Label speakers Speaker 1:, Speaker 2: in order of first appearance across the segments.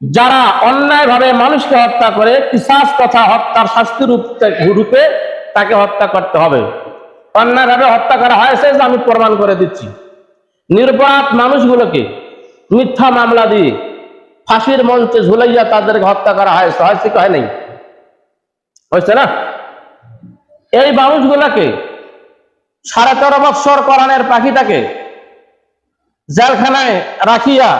Speaker 1: যারা অন্যায়ভাবে মানুষকে হত্যা করে কিসাস তথা হত্যার শাস্তি রূপে তাকে হত্যা করতে হবে। অন্যায়ভাবে হত্যা করা হয়েছে যে আমি প্রমাণ করে দিচ্ছি। নির্বাক মানুষগুলোকে মিথ্যা মামলা দিয়ে ফাঁসির মঞ্চে ঝুলাইয়া তাদেরকে হত্যা করা হয়েছে হয়েছে কি হয় নাই। হয়েছে না? এই মানুষগুলোকে সাড়ে তেরো বৎসর কোরআনের পাখিটাকে জেলখানায় রাখিয়া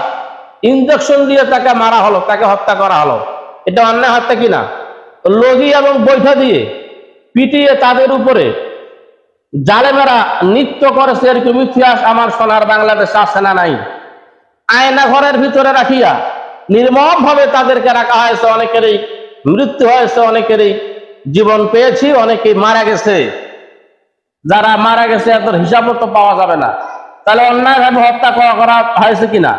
Speaker 1: ইঞ্জেকশন দিয়ে তাকে মারা হলো, তাকে হত্যা করা হলো। এটা অন্যায় হত্যা কিনা লগি এবং বৈঠা দিয়ে পিটিয়ে তাদের উপরে জালেমেরা নৃত্য করেছে এরকম ইতিহাস আমার সোনার বাংলাদেশ আছে না নাই? আয়না ঘরের ভিতরে রাখিয়া নির্মম ভাবে তাদেরকে রাখা হয়েছে, অনেকেরই মৃত্যু হয়েছে, অনেকেরই জীবন পেয়েছি, অনেকেই মারা গেছে। যারা মারা গেছে এত হিসাবও তো পাওয়া যাবে না। তাহলে অন্যায় ভাবে হত্যা করা হয়েছে কিনা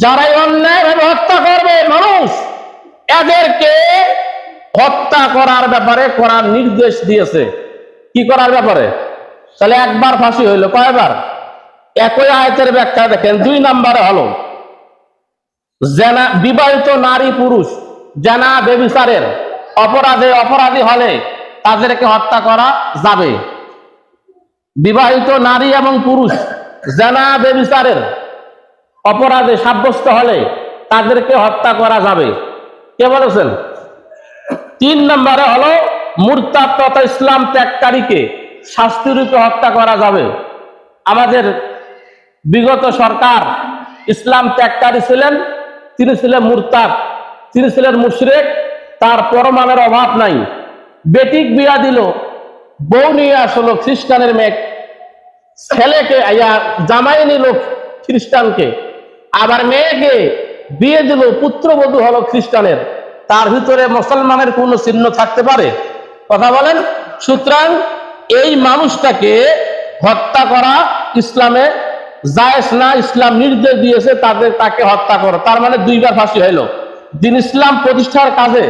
Speaker 1: যারাই অন্যায় ভাবে হত্যা করবে, মানুষ এদেরকে হত্যা করার ব্যাপারে করার নির্দেশ দিয়েছে। কি করার ব্যাপারে? তাহলে একবার ফাঁসি হইল কয়বার? একই আয়তের ব্যাখ্যা দেখেন, দুই নম্বরে হলো বিবাহিত নারী পুরুষ জেনা বেবিচারের অপরাধে অপরাধী হলে তাদেরকে হত্যা করা যাবে। বিবাহিত নারী এবং পুরুষ জেনা বেবিচারের অপরাধে সাব্যস্ত হলে তাদেরকে হত্যা করা যাবে। কে বলেছেন? তিন নম্বরে হলো মুরতাদ তথা ইসলাম ত্যাগকারীকে শাস্তিরূপে হত্যা করা যাবে। আমাদের বিগত সরকার ইসলাম ত্যাগকারী ছিলেন, তিনি ছিলেন মুরতাদ, তিনি ছিলেন মুশরেক, তার পরমানের অভাব নাই। বেটিক বিয়া দিল, বউ নিয়ে আসলো খ্রিস্টানের মেয়ে, ছেলেকে জামাই নিল খ্রিস্টানকে। আবার মেয়েকে বিয়ে দিল পুত্রবধূ হলো খ্রিস্টানের। তার ভিতরে মুসলমানের কোনো চিহ্ন থাকতে পারে? কথা বলেন। সুতরাং এই মানুষটাকে হত্যা করা ইসলামে জায়েজ না, ইসলাম নির্দেশ দিয়েছে, তাদের তাকে হত্যা করো। তার মানে দুইবার ফাঁসি হইল। দিন ইসলাম প্রতিষ্ঠার কাজে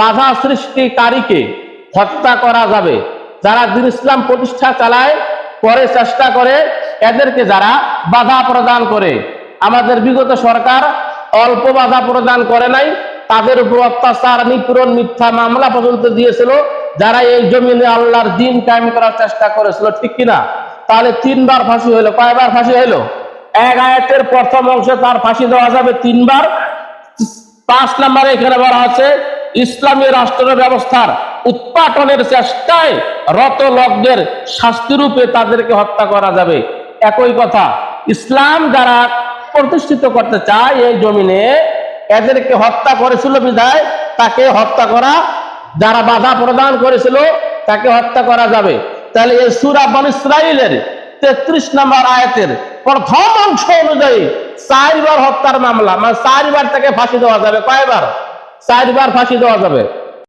Speaker 1: বাধা সৃষ্টিকারীকে হত্যা করা যাবে। যারা দিন ইসলাম প্রতিষ্ঠা চালায়, পরে চেষ্টা করে, এদেরকে যারা বাধা প্রদান করে আমাদের বিগত সরকার অল্প বাধা প্রদান করে নাই। তাদের উপর অত্যাচার, নিপীড়ন, মিথ্যা মামলা পর্যন্ত দিয়েছিল। যারা এই জমিনে আল্লাহর দিন কায়েম করার চেষ্টা করেছিল, ঠিক কিনা? তাহলে তিনবার ফাঁসি হইল। কয়বার ফাঁসি হইল? এক আয়াতের প্রথম অংশে তার ফাঁসি দেওয়া যাবে তিনবার। পাঁচ নম্বরে এখানে বলা আছে, ইসলামী রাষ্ট্র ব্যবস্থার উৎপাটনের চেষ্টায় রত লগ্নের শাস্তিরূপে তাদেরকে হত্যা করা যাবে। একই কথা, ইসলাম যারা প্রতিষ্ঠিত করতে চায় এই জমিনে, এদেরকে হত্যা করেছিল বিধায়, তাকে হত্যা করা, যারা বাধা প্রদান করেছিল, তাকে হত্যা করা যাবে। তাহলে এই সুরা বন ইসরাইলের তেত্রিশ নম্বর আয়াতের প্রথম অংশ অনুযায়ী চারবার হত্যার মামলা মানে চারবার তাকে ফাঁসি দেওয়া যাবে। কয়বার? চারবার ফাঁসি দেওয়া যাবে।